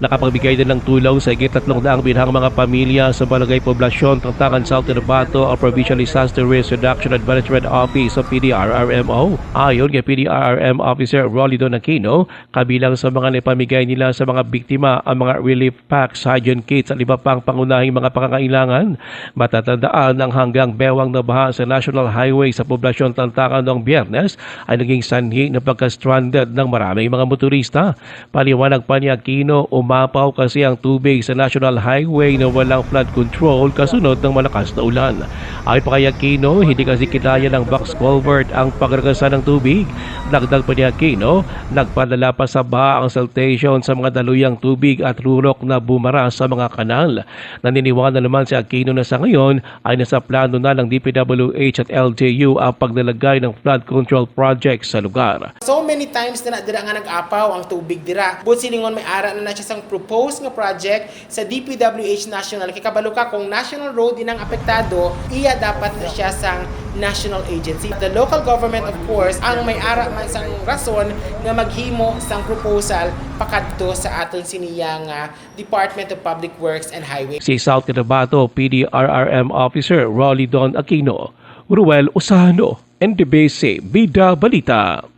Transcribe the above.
Nakapagbigay din ng tulong sa higit tatlong daang binhang mga pamilya sa Balagay Poblasyon, Tantangan South Cotabato ang Provincial Disaster Risk Reduction and Management Office o PDRRMO. Ayon kay PDRRM Officer Rolly Aquino, kabilang sa mga naipamigay nila sa mga biktima ang mga relief packs, hygiene kits at iba pang pangunahing mga pangangailangan. Matatandaan ang hanggang bewang na baha sa National Highway sa Poblasyon Tantangan noong biyernes ay naging sanhi ng pagka-stranded ng maraming mga motorista. Paliwanag pa ni Aquino, umapaw kasi ang tubig sa National Highway na walang flood control kasunod ng malakas na ulan. Ay pa kay Aquino, hindi kasi kinaya ng box culvert ang pagragasan ng tubig. Dagdag pa ni Aquino, nagpadala pa sa baha ang siltation sa mga daluyang tubig at rurok na bumara sa mga kanal. Naniniwala naman si Aquino na sa ngayon ay nasa plano na ng DPWH at LGU ang paglalagay ng flood control project sa lugar. So many times na na dira nga nag-apaw ang tubig dira. But silingon may ara na na siya sang propose nga project sa DPWH National. Kay kabalo ka kung national road inang apektado, iya dapat na siya sang national agency. The local government of course ang may ara man sang rason nga maghimo sang proposal pakadto sa aton siniyang nga Department of Public Works and Highway. Si South Cotabato PDRRM Officer Rolly Don Aquino, Ruel Usano, NDBC Bida Balita.